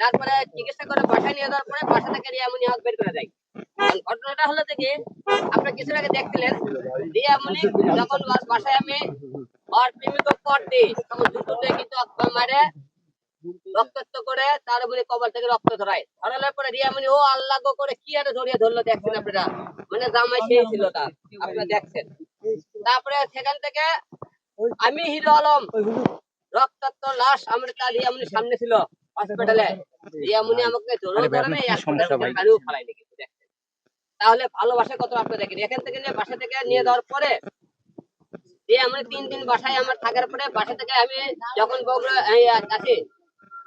তারপরে চিকিৎসা করে বাসায় নিয়ে যাওয়ার পরে বাসা থেকে রিয়ামনি হাত বের করে দেয়। ঘটনাটা হলো থেকে আপনারা কিছুদিন আগে দেখছিলেন রিয়ামনি যখন বাসায় আমি ওর প্রেমিক পর দিই তখন মারে রক্তাক্ত করে তার মানে কবর থেকে রক্ত ধরায় ধরানোর পরে রিয়ামনি ও আল্লাহ করে কি আরে ধরিয়ে ধরলো দেখছেন আপনারা? মানে জামাই সেই ছিল তার আপনারা দেখছেন। তারপরে সেখান থেকে আমি হিরো আলম রক্তাক্ত লাশ আমার তার রিয়ামনির সামনে ছিল হসপিটালে রিয়ামনি আমাকে ধরে নাই গাড়িও ফেলাইনি কিন্তু দেখছেন? তাহলে ভালোবাসা কত আপনি দেখেন? এখান থেকে নিয়ে বাসা থেকে নিয়ে যাওয়ার পরে দিয়ে আমরা তিন দিন বাসায় আমার থাকার পরে বাসা থেকে আমি যখন বগুড়া আসি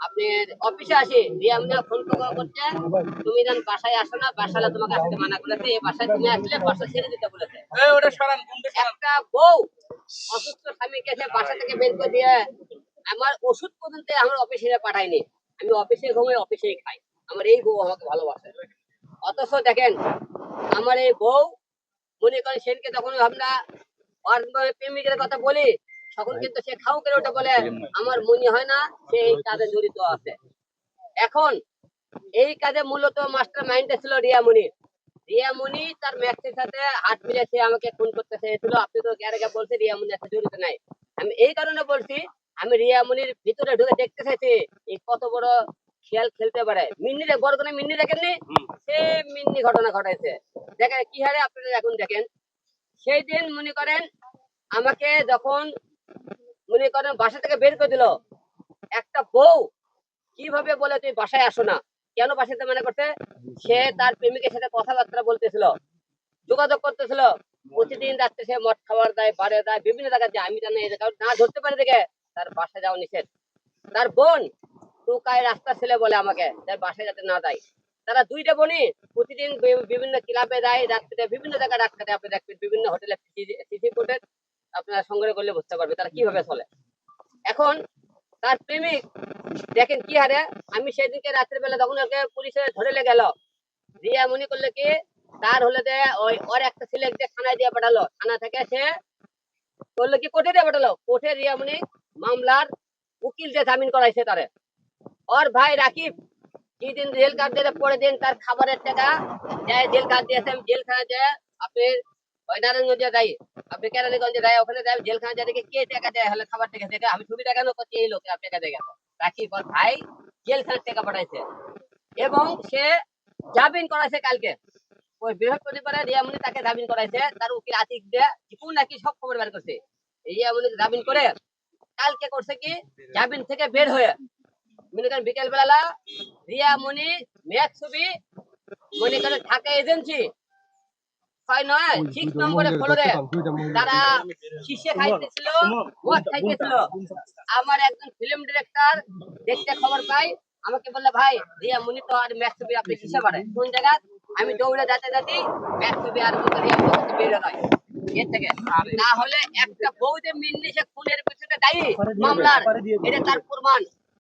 আপনি অফিসে আসি দিয়ে আমি ফোন করছে তুমি যেন বাসায় আসো না বাসালে তোমাকে আসতে মানা করেছে এই বাসায় তুমি আসলে বাসা ছেড়ে দিতে বলেছে। একটা বউ অসুস্থ স্বামীকে সে বাসা থেকে বের করে দিয়ে আমার ওষুধ পর্যন্ত আমার অফিসে পাঠায়নি। আমি অফিসে ঘুমাই অফিসেই খাই। আমার এই বউ আমাকে ভালোবাসে। অথচ দেখেন আমার এই বউ মনে করেন সেনকে তখন আমরা প্রেমিকের কথা বলি তখন কিন্তু সে খাও করে ওটা বলে আমার মনে হয় না সে এই কাজে জড়িত আছে। এখন এই কাজে মূলত মাস্টার মাইন্ডে ছিল রিয়ামণি রিয়ামণি তার ম্যাক্সের সাথে হাত মিলে সে আমাকে ফোন করতে চেয়েছিল। আপনি তো এর আগে বলছে রিয়ামণি জড়িত নাই। আমি এই কারণে বলছি আমি রিয়ামণির ভিতরে ঢুকে দেখতে চাইছি এই কত বড় খেয়াল খেলতে পারে। মিন্নি বড় করে মিন্নি দেখেননি? সে মিন্নি ঘটনা ঘটাইছে। দেখেন কি হারে আপনারা এখন দেখেন? সেই দিন মনে করেন আমাকে যখন মনে করেন বাসা থেকে বের করে দিল। একটা বউ কীভাবে বলে তুমি বাসায় আসো না? কেন বাসাতে মনে করতে? সে তার প্রেমিকের সাথে কথাবার্তা বলতেছিল, যোগাযোগ করতেছিল। প্রতিদিন রাত্রে সে মদ খাবার দেয় বারে দেয়, বিভিন্ন জায়গায় যায়। আমি জানি না ধরতে পারি দেখে তার বাসায় যাওয়া নিষেধ। তার বোন টুকায় রাস্তা ছেলে বলে আমাকে তার বাসায় যাতে না দেয় তারা দুইটা বোনই প্রতিদিন বিভিন্ন ক্লাবে যায় রাত্রে বিভিন্ন জায়গায় রাত আপনি দেখবেন, বিভিন্ন হোটেলে ফুটেজ আপনারা সংগ্রহ করলে বুঝতে পারবে তারা কীভাবে চলে। এখন তার প্রেমিক, দেখেন কি হারে, আমি সেদিনকে রাত্রে বেলা তখন ওকে পুলিশে ধরে গেল রিয়া মনে করলে কি, তার হলে যে ওই, ওর একটা ছেলেকে থানায় দিয়ে পাঠালো, থানা থেকে সে করল কি, কোর্টে দিয়ে পাঠালো। কোর্টে রিয়ামণি মামলার উকিল যে জামিন করাইছে তারে। ওর ভাই রাকিব যেদিন জেল কাট দিলে পরে দিন তার খাবারের টাকা জেল কাট দিয়েছে জেলখানা যায় আপনি যাই? যাই, ওখানে যাই, জেলখানা যায় দেখে কে টাকা দেয়, হলে খাবার দেখে আমি করছি, এই লোকে টাকা রাকিব ওর ভাই টাকা পাঠাইছে। এবং সে জামিন করাইছে কালকে। ওই বৃহস্পতিবারে তাকে জামিন করাইছে, তার উকিল আতিক দিয়ে কোন নাকি সব খবর বের করছে। রিয়ামনি জামিন করে কালকে করছে কি? জামিন থেকে বের হয়ে, মনে করেন বিকেল বেলা রিয়ামনি ম্যাচ ছবি, মনে করেন ঢাকা এজেন্সি ছয় নয় সিক্স নম্বরে ফ্লোরে তারা শীর্ষে খাইতেছিল আমার একজন ফিল্ম ডিরেক্টর দেখতে খবর পাই আমাকে বললে ভাই রিয়া মুনি তো আর ম্যাচ ছবি আপনি কিসে পারে কোন জায়গা? আমি দৌড়ে যেতে যেতে ম্যাচ ছবি আর রিয়া মুনি এর থেকে। না হলে একটা বউ যে সে খুনের পিছনে দায়ী মামলার। এটা তার প্রমাণ।